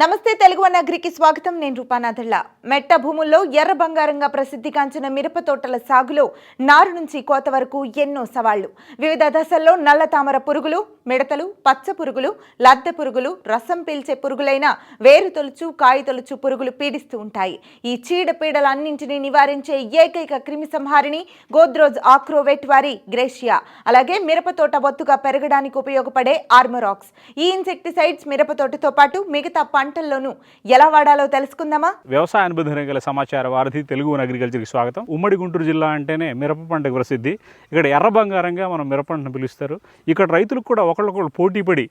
నమస్తే తెలుగు వన్ అగ్రికి స్వాగతం. నేను రూపానాథళ్ళ మెట్ట భూముల్లో ఎర్ర బంగారంగా ప్రసిద్ధిగాంచిన మిరప తోటల సాగులో నారు నుంచి కోత వరకు ఎన్నో సవాళ్ళు. వివిధ దశల్లో నల్ల తామర పురుగులు మిడతలు పచ్చ పురుగులు లద్దె పురుగులు రసం పీల్చే పురుగులైన వేరు తొలుచు కాయ తొలుచు పురుగులు పీడిస్తూ ఉంటాయి. ఈ చీడపీడలన్నింటినీ నివారించే ఏకైక క్రిమి సంహారిణి గోద్రోజ్ ఆక్రోవెట్ వారి గ్రేషియా. అలాగే మిరప తోట ఒత్తుగా పెరగడానికి ఉపయోగపడే ఆర్మరాక్స్. ఈ ఇన్సెక్టిసైడ్స్ మిరప తోటతో పాటు మిగతా పంటల్లోనూ ఎలా వాడాలో తెలుసుకుందామా? వ్యవసాయ అనుబంధం గల సమాచార వారధి తెలుగు అగ్రికల్చర్ అగ్రికల్చర్కి స్వాగతం. ఉమ్మడి గుంటూరు జిల్లా అంటేనే మిరప పంటకు ప్రసిద్ధి. ఇక్కడ ఎర్ర బంగారంగా మనం మిరప పంటను పిలుస్తారు. ఇక్కడ రైతులకు కూడా ఒకళ్ళొకళ్ళు పోటీ పడి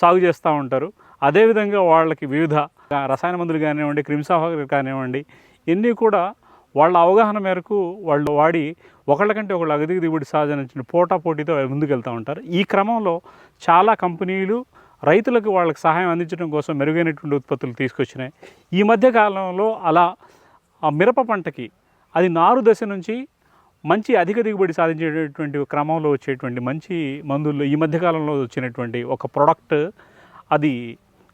సాగు చేస్తూ ఉంటారు. అదేవిధంగా వాళ్ళకి వివిధ రసాయన మందులు కానివ్వండి క్రిమిసాహకులు కానివ్వండి ఇన్ని కూడా వాళ్ళ అవగాహన మేరకు వాళ్ళు వాడి ఒకళ్ళకంటే ఒకళ్ళు అగదికి దిగుబడి సాధించిన పోటా పోటీతో ముందుకెళ్తూ ఉంటారు. ఈ క్రమంలో చాలా కంపెనీలు రైతులకు వాళ్ళకి సహాయం అందించడం కోసం మెరుగైనటువంటి ఉత్పత్తులు తీసుకొచ్చినాయి. ఈ మధ్య కాలంలో అలా ఆ మిరప పంటకి అది నారు దశ నుంచి మంచి అధిక దిగుబడి సాధించేటటువంటి క్రమంలో వచ్చేటువంటి మంచి మందుల్లో ఈ మధ్యకాలంలో వచ్చినటువంటి ఒక ప్రోడక్ట్ అది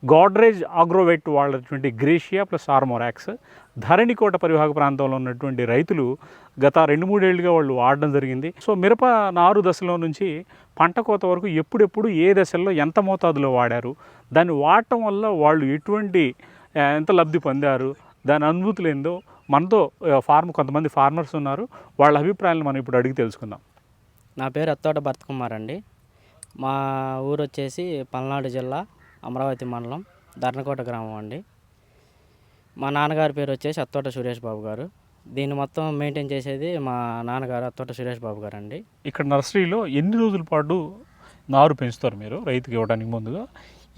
గోడ్రేజ్ ఆగ్రోవెట్ వాళ్ళటువంటి గ్రేషియా ప్లస్ ఆర్మోరాక్స్ ధరణికోట పరివాహక ప్రాంతంలో ఉన్నటువంటి రైతులు గత రెండు మూడేళ్ళుగా వాళ్ళు వాడడం జరిగింది. సో మిరప నారు దశలో నుంచి పంట కోత వరకు ఎప్పుడెప్పుడు ఏ దశల్లో ఎంత మోతాదులో వాడారు? దాన్ని వాడటం వల్ల వాళ్ళు ఎటువంటి ఎంత లబ్ధి పొందారు? దాని అనుభూతులు ఏందో మనతో ఫార్మ్ కొంతమంది ఫార్మర్స్ ఉన్నారు. వాళ్ళ అభిప్రాయాలను మనం ఇప్పుడు అడిగి తెలుసుకుందాం. నా పేరు అత్తోట భరత్ కుమార్ అండి. మా ఊరు వచ్చేసి పల్నాడు జిల్లా. అమరావతి మండలం ధర్నకోట గ్రామం అండి. మా నాన్నగారి పేరు వచ్చేసి అత్తోట సురేష్ బాబు గారు. దీన్ని మొత్తం మెయింటైన్ చేసేది మా నాన్నగారు అత్తోట సురేష్ బాబు గారు అండి ఇక్కడ నర్సరీలో ఎన్ని రోజుల పాటు నారు పెంచుతారు మీరు? రైతుకి ఇవ్వడానికి ముందుగా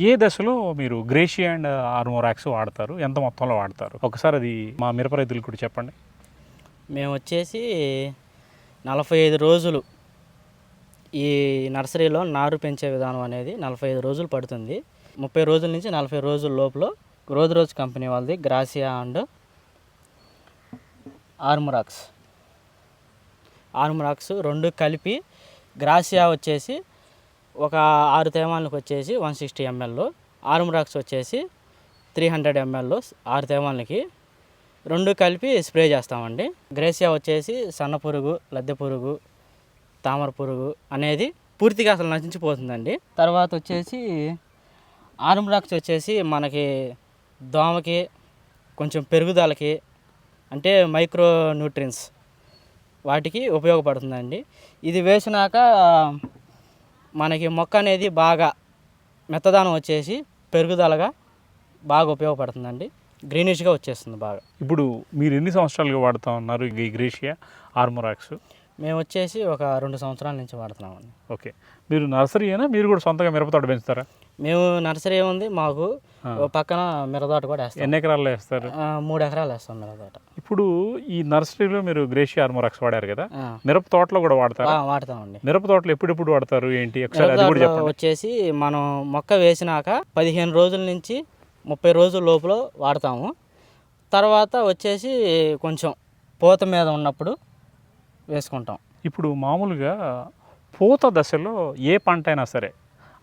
ఏ దశలో మీరు గ్రేషియా అండ్ ఆర్మోరాక్స్ వాడతారు? ఎంత మొత్తంలో వాడతారు? ఒకసారి అది మా మిరప రైతులకు కూడా చెప్పండి. మేము వచ్చేసి నలభై ఐదు రోజులు ఈ నర్సరీలో నారు పెంచే విధానం అనేది నలభై ఐదు రోజులు పడుతుంది. ముప్పై రోజుల నుంచి నలభై రోజుల లోపల రోజు రోజు కంపెనీ వాళ్ళది గ్రాసియా అండ్ ఆర్మరాక్స్. ఆర్మరాక్స్ రెండు కలిపి గ్రాసియా వచ్చేసి ఒక ఆరు తేమాలకు వచ్చేసి వన్ సిక్స్టీ ఎంఎల్ ఆర్మరాక్స్ వచ్చేసి త్రీ హండ్రెడ్ ఎంఎల్ ఆరు తేమాలకి. రెండు కలిపి స్ప్రే చేస్తామండి. గ్రేసియా వచ్చేసి సన్న పురుగు లద్దె పురుగు తామర పురుగు అనేది పూర్తిగా అసలు నశించిపోతుందండి. తర్వాత వచ్చేసి ఆర్మరాక్స్ వచ్చేసి మనకి దోమకి కొంచెం పెరుగుదలకి అంటే మైక్రో న్యూట్రియన్స్ వాటికి ఉపయోగపడుతుందండి. ఇది వేసినాక మనకి మొక్క అనేది బాగా మెత్తదానం వచ్చేసి పెరుగుదలగా బాగా ఉపయోగపడుతుందండి. గ్రీనిష్గా వచ్చేస్తుంది బాగా. ఇప్పుడు మీరు ఎన్ని సంవత్సరాలుగా వాడుతూ ఉన్నారు ఈ గ్రీషియా ఆర్మోరాక్స్? మేము వచ్చేసి ఒక రెండు సంవత్సరాల నుంచి వాడుతున్నామండి. ఓకే. మీరు నర్సరీ అయినా మీరు కూడా సొంతంగా మిరప తోట పెంచుతారా? మేము నర్సరీ ఉంది మాకు పక్కన మిరదాట కూడా వేస్తాం. ఎన్ని ఎకరాల్లో వేస్తారు? మూడు ఎకరాలు వేస్తాం మిరదాట ఇప్పుడు ఈ నర్సరీలో మీరు గ్రేషియా ఆర్మోరాక్స్ వాడారు కదా? మిరప తోటలో కూడా వాడతారా? వాడతామండి. మిరప తోటలో ఎప్పుడెప్పుడు వాడతారు ఏంటి? ఒకసారి వచ్చేసి మనం మొక్క వేసినాక పదిహేను రోజుల నుంచి ముప్పై రోజుల లోపల వాడతాము. తర్వాత వచ్చేసి కొంచెం పూత మీద ఉన్నప్పుడు వేసుకుంటాం. ఇప్పుడు మామూలుగా పూత దశలో ఏ పంట అయినా సరే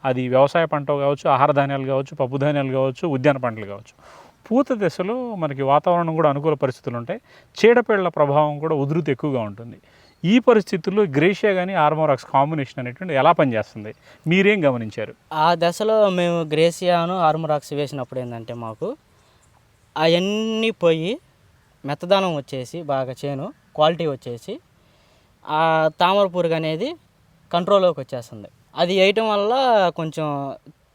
అది వ్యవసాయ పంట కావచ్చు ఆహార ధాన్యాలు కావచ్చు పప్పు ధాన్యాలు కావచ్చు ఉద్యాన పంటలు కావచ్చు పూత దశలో మనకి వాతావరణం కూడా అనుకూల పరిస్థితులు ఉంటాయి. చీడపీడల ప్రభావం కూడా ఉధృతి ఎక్కువగా ఉంటుంది. ఈ పరిస్థితుల్లో గ్రేషియా కానీ ఆర్మోరాక్స్ కాంబినేషన్ అనేటువంటి ఎలా పనిచేస్తుంది? మీరేం గమనించారు? ఆ దశలో మేము గ్రేసియాను ఆర్మరాక్స్ వేసినప్పుడు ఏంటంటే మాకు అవన్నీ పోయి మెత్తదనం వచ్చేసి బాగా చేను క్వాలిటీ వచ్చేసి ఆ తామర పురుగు అనేది కంట్రోల్లోకి వచ్చేస్తుంది. అది వేయటం వల్ల కొంచెం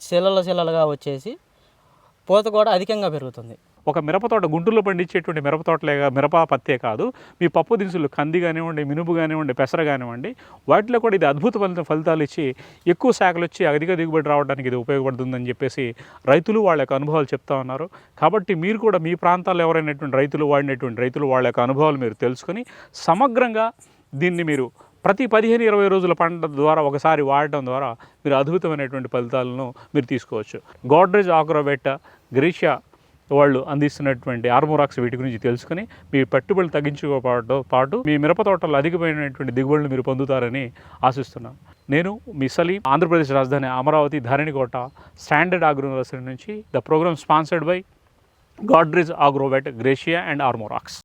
శిలలు శిలలుగా వచ్చేసి పూత కూడా అధికంగా పెరుగుతుంది. ఒక మిరపతోట గుంటూరులో పండించేటువంటి మిరపతోటలే మిరప పత్తే కాదు మీ పప్పు దినుసులు కంది కానివ్వండి మినుపు కానివ్వండి పెసర కానివ్వండి వాటిలో కూడా ఇది అద్భుత ఫలిత ఫలితాలు ఇచ్చి ఎక్కువ శాఖలు వచ్చి అధిక దిగుబడి రావడానికి ఇది ఉపయోగపడుతుందని చెప్పేసి రైతులు వాళ్ళ యొక్క అనుభవాలు చెప్తా ఉన్నారు. కాబట్టి మీరు కూడా మీ ప్రాంతాల్లో ఎవరైనటువంటి రైతులు వాడినటువంటి రైతులు వాళ్ళ యొక్క అనుభవాలు మీరు తెలుసుకొని సమగ్రంగా దీన్ని మీరు ప్రతి పదిహేను ఇరవై రోజుల పంట ద్వారా ఒకసారి వాడటం ద్వారా మీరు అద్భుతమైనటువంటి ఫలితాలను మీరు తీసుకోవచ్చు. గోడ్రేజ్ ఆక్రోబెట్ట గ్రీషియా వాళ్ళు అందిస్తున్నటువంటి ఆర్మోరాక్స్ వీటి గురించి తెలుసుకుని మీ పెట్టుబడులు తగ్గించుకోవడంతో పాటు మీ మిరప తోటలు అధికమైనటువంటి దిగుబడులు మీరు పొందుతారని ఆశిస్తున్నాను నేను మీ సలీం ఆంధ్రప్రదేశ్ రాజధాని అమరావతి ధరణికోట స్టాండర్డ్ ఆగ్రోనర్సరీ నుంచి the program sponsored by Godrej Agrovet Gracia and Armorax.